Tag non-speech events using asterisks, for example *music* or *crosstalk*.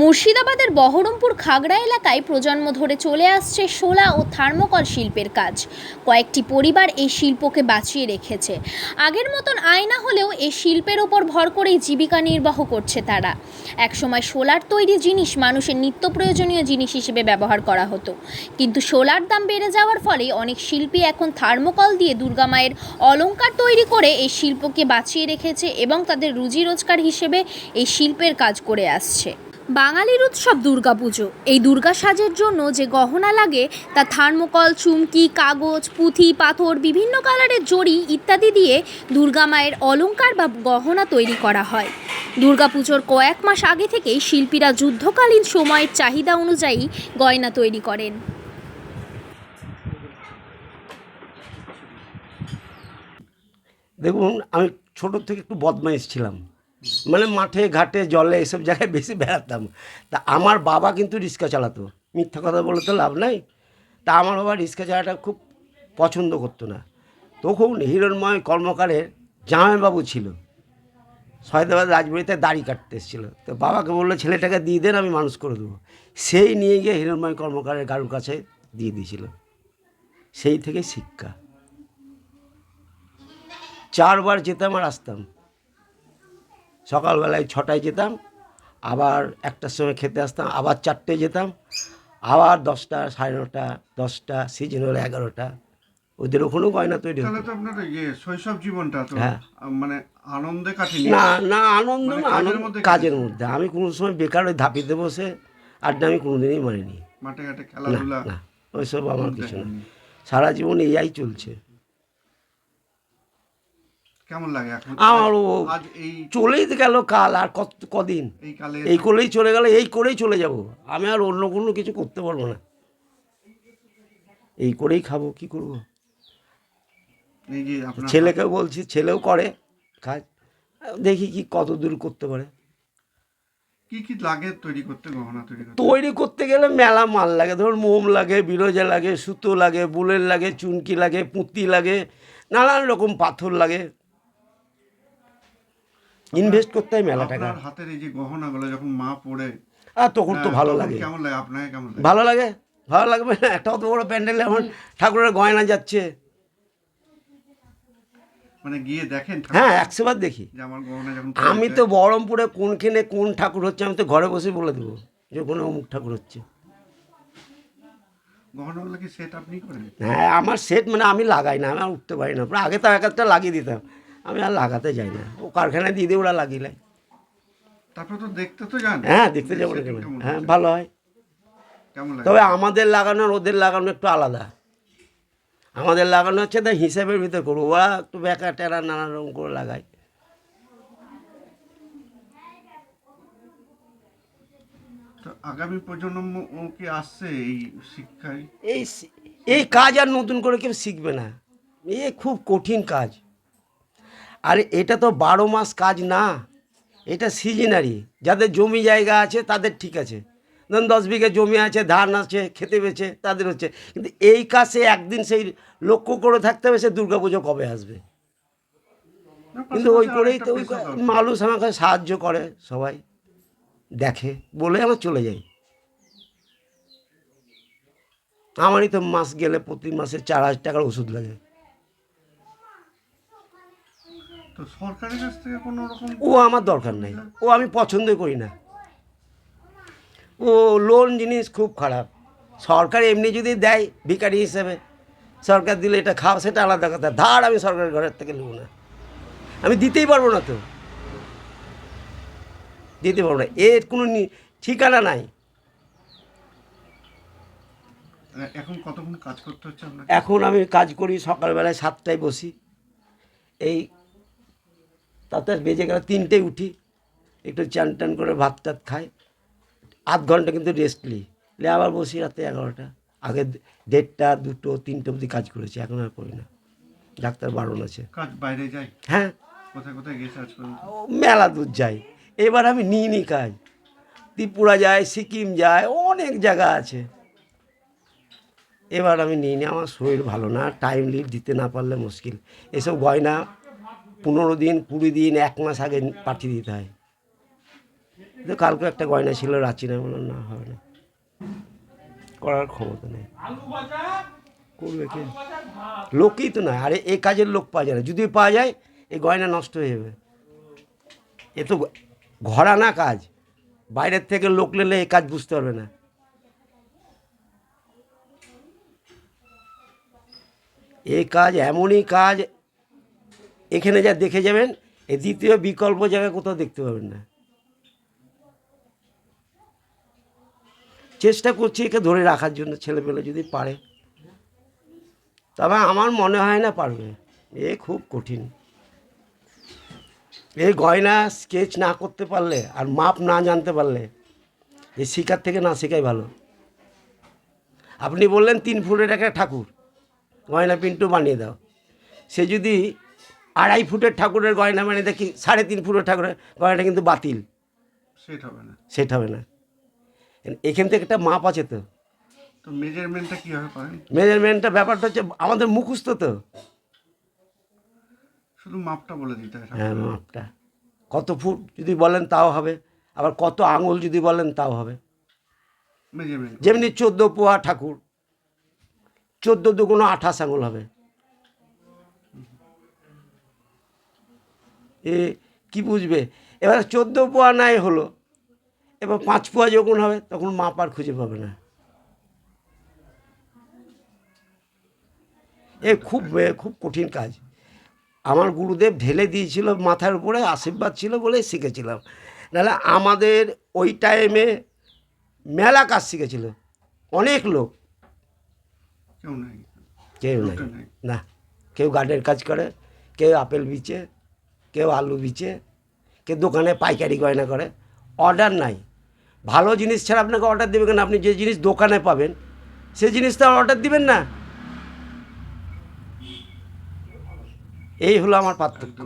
মুর্শিদাবাদের বহরমপুর খাগড়া এলাকায় প্রজন্ম ধরে চলে আসছে শোলা ও থার্মোকল শিল্পের কাজ। কয়েকটি পরিবার এই শিল্পকে বাঁচিয়ে রেখেছে। আগের মতন আয়না হলেও এই শিল্পের ওপর ভর করেই জীবিকা নির্বাহ করছে তারা। একসময় শোলার তৈরি জিনিস মানুষের নিত্য প্রয়োজনীয় জিনিস হিসেবে ব্যবহার করা হতো। কিন্তু সোলার দাম বেড়ে যাওয়ার ফলে অনেক শিল্পী এখন থার্মোকল দিয়ে দুর্গা মায়ের অলংকার তৈরি করে এই শিল্পকে বাঁচিয়ে রেখেছে এবং তাদের রুজি রোজগার হিসেবে এই শিল্পের কাজ করে আসছে। বাঙালির উৎসব দুর্গাপুজো। এই দুর্গা সাজের জন্য যে গহনা লাগে, তা থার্মোকল, চুমকি, কাগজ, পুঁথি, পাথর, বিভিন্ন কালারের জড়ি ইত্যাদি দিয়ে দুর্গা মায়ের অলংকার বা গহনা তৈরি করা হয়। দুর্গাপুজোর কয়েক মাস আগে থেকেই শিল্পীরা যুদ্ধকালীন সময়ের চাহিদা অনুযায়ী গয়না তৈরি করেন। দেখুন, আমি ছোট থেকে একটু বদমাইশ ছিলাম। মানে মাঠে, ঘাটে, জলে এসব জায়গায় বেশি বেড়াতাম। তা আমার বাবা কিন্তু রিক্সা চালাতো। মিথ্যা কথা বলে তো লাভ নাই। তা আমার বাবা রিক্সা চালাটা খুব পছন্দ করতো না। তখন হিরণময় কর্মকারের জামাইবাবু ছিল। সয়দাবাদ রাজবাড়িতে দাড়ি কাটতে এসেছিল। তো বাবাকে বলল, ছেলেটাকে দিয়ে দেন, আমি মানুষ করে দেবো। সেই নিয়ে গিয়ে হিরণময় কর্মকারের কারুর কাছে দিয়ে দিয়েছিল। সেই থেকে শিক্ষা। চারবার যেতাম আর আসতাম। সকালবেলায় ছটায় যেতাম আবার একটার সময় খেতে আসতাম আবার চারটে যেতাম আবার দশটা সাড়ে নটা দশটা সিজন হলো এগারোটা। ওদের ওখানেও গয়না তৈরি হতো। শৈশব জীবনটা তো হ্যাঁ। মানে আনন্দে কাটেনি। না না আনন্দ মানে না কাজের আনন্দ মধ্যে কাজের মধ্যে। আমি কোনো সময় বেকার ওই ধাপিতে বসে আড্ডা আমি কোনোদিনই মানিনি মাঠে ঘাটে খেলাধুলা ওইসব আমার কিছু না। সারা জীবন এই চলছে। কেমন লাগে এখন? আমারও চলেই গেল কাল আর কত কদিন? এই করেই চলে গেলে এই করেই চলে যাব। আমি আর অন্য কোনো কিছু করতে পারব না। এই করেই খাব কি করব? ছেলেকেও বলছি ছেলেও করে কাজ দেখি কি কত দূর করতে পারে। কি কি লাগে তৈরি করতে গহনা তৈরি করতে? তৈরি করতে গেলে মেলা মাল লাগে ধর মোম লাগে বিরোজা লাগে সুতো লাগে বুলের লাগে চুনকি লাগে পুঁতি লাগে নানান রকম পাথর লাগে। ইনভেস্ট করতে হয় মেলা টাকা হাতের এই যে গহনাগুলো যখন মা পড়ে আর তখন তো হ্যাঁ, ভালো লাগে। কেমন লাগে? আপনাকে কেমন লাগে? ভালো লাগে? ভালো লাগবে? না *laughs* একটা অত বড় প্যান্ডেলে আমার ঠাকুরের গয়না যাচ্ছে। মানে গিয়ে দেখেন হ্যাঁ একশো বার দেখি আমি তো বহরমপুরে কোনখানে কোন ঠাকুর হচ্ছে আমি তো ঘরে বসে বলে দেবো যে কোনো অমুক ঠাকুর হচ্ছে। গহনাগুলো কি সেট আপনি করেন? হ্যাঁ আমার সেট মানে আমি লাগাই না আমি উঠতে পারি না। আগে তো এক একটা লাগিয়ে দিতাম। আমি আর লাগাতে যাই না। ও কারখানায় দিয়ে দিয়ে ওরা লাগিয়ে নেয়। তারপর তো দেখতে তো যান। হ্যাঁ দেখতে যাব না কেন হ্যাঁ ভালো হয়। তবে আমাদের লাগানো আর ওদের লাগানো একটু আলাদা। আমাদের লাগানো হচ্ছে তাই হিসাবের ভিতরে করব। ওরা একটু বেকা টেরা নানা রকম করে লাগায়। তো আগামী প্রজন্ম কি আসছে এই শিক্ষায়? এই এই কাজ আর নতুন করে কেউ শিখবে না। এ খুব কঠিন কাজ। আর এটা তো বারো মাস কাজ না। এটা সিজনারি। যাদের জমি জায়গা আছে, তাদের ঠিক আছে। ধরুন দশ বিঘে জমি আছে, ধান আছে, খেতে বেছে তাদের হচ্ছে। কিন্তু এই কাজে একদিন সেই লক্ষ্য করে থাকতে হবে, সে দুর্গাপুজো কবে আসবে। কিন্তু ওই করেই তো ওই মানুষ আমাকে সাহায্য করে সবাই। দেখে, বলে আমার চলে যাই। আমারই তো মাস গেলে প্রতি মাসে চার হাজার টাকার ওষুধ লাগে। তো সরকারের কাছ থেকে কোনো রকম ও আমার দরকার নাই। ও আমি পছন্দ করি না। ও লোন জিনিস খুব খারাপ। সরকার এমনি যদি দেয় ভিখারি হিসেবে সরকার দিলে এটা খাও সেটা আলাদা কথা। ধার আমি সরকারের ঘরের থেকে নেব না। আমি দিতেই পারব না তো। দিতে পারব না। এর কোনো ঠিকানা নাই। এখন কতক্ষণ কাজ করতে হচ্ছে এখন আমি কাজ করি সকালবেলায় সাতটায় বসি। এই তাতে বেজে গেলে তিনটেই উঠি একটু চান টান করে ভাত টাত খাই। আধ ঘণ্টা কিন্তু রেস্ট নিই। নিয়ে আবার বসি রাতে এগারোটা। আগে দেড়টা দুটো তিনটে অবধি কাজ করেছি এখন আর করি না। ডাক্তার বারণ আছে। কাজ বাইরে যায় হ্যাঁ। কোথায় কোথায় গেছে আজ ও মেলা দূর যাই। এবার আমি নিই নি কাজ। ত্রিপুরা যায় সিকিম যায় অনেক জায়গা আছে। এবার আমি নিই নি আমার শরীর ভালো না টাইম লিভ দিতে না পারলে মুশকিল। এসব গয়না পনেরো দিন, কুড়ি দিন, এক মাস আগে পাঠিয়ে দিতে হয়। কিন্তু কালকে একটা গয়না ছিল, রাচি না, বললাম, না, হবে না। করার ক্ষমতা নেই। করবে কে? লোকই তো নয়। আরে, এ কাজের লোক পাওয়া যায় না। যদি পাওয়া যায়, এই গয়না নষ্ট হয়ে যাবে। এ তো ঘরা না কাজ। বাইরের থেকে লোক নিলে এই কাজ বুঝতে পারবে না। এই কাজ এমনই কাজ এখানে যা দেখে যাবেন এ দ্বিতীয় বিকল্প জায়গায় কোথাও দেখতে পাবেন না। চেষ্টা করছি একে ধরে রাখার জন্য ছেলেপেলে যদি পারে। তবে আমার মনে হয় না পারবে। এ খুব কঠিন। এই গয়না স্কেচ না করতে পারলে আর মাপ না জানতে পারলে এই শিকার থেকে না শেখাই ভালো। আপনি বললেন তিন ফুটের একটা ঠাকুর, গয়না পিন্টু বানিয়ে দাও। সে যদি আড়াই ফুটের ঠাকুরের গয়না মানে দেখি সাড়ে তিন ফুটের ঠাকুরের গয়নাটা কিন্তু বাতিল। সেট হবে না। সেট হবে না। এখান থেকে একটা মাপ আছে তো। তো মেজারমেন্টটা কীভাবে করেন? মেজারমেন্টটা ব্যাপারটা হচ্ছে আমাদের মুখস্থ তো। শুধু মাপটা বলে দিতে হয় হ্যাঁ মাপটা। কত ফুট যদি বলেন তাও হবে। আবার কত আঙুল যদি বলেন তাও হবে। যেমনি চোদ্দ পোয়া ঠাকুর চোদ্দ দুগুণো আঠাশ আঙুল হবে। এ কি বুঝবে? এবার চোদ্দ পোয়া নাই হলো। এবার পাঁচ পোয়া যখন হবে তখন মাপ আর খুঁজে পাবে না। এ খুব খুব কঠিন কাজ। আমার গুরুদেব ঢেলে দিয়েছিল মাথার উপরে আশীর্বাদ ছিল বলে শিখেছিলাম। নাহলে আমাদের ওই টাইমে মেলা কাজ শিখেছিল। অনেক লোক। কেউ নাই। কেউ নাই। না কেউ গার্ডের কাজ করে কেউ আপেল বিচে কেউ আলু বিচে, কেউ দোকানে পাইকারি গয়না করে অর্ডার নাই। ভালো জিনিস ছাড়া আপনাকে অর্ডার দেবে কেন? আপনি যে জিনিস দোকানে পাবেন, সে জিনিস তো অর্ডার দিবেন না। এই হলো আমার পার্থক্য।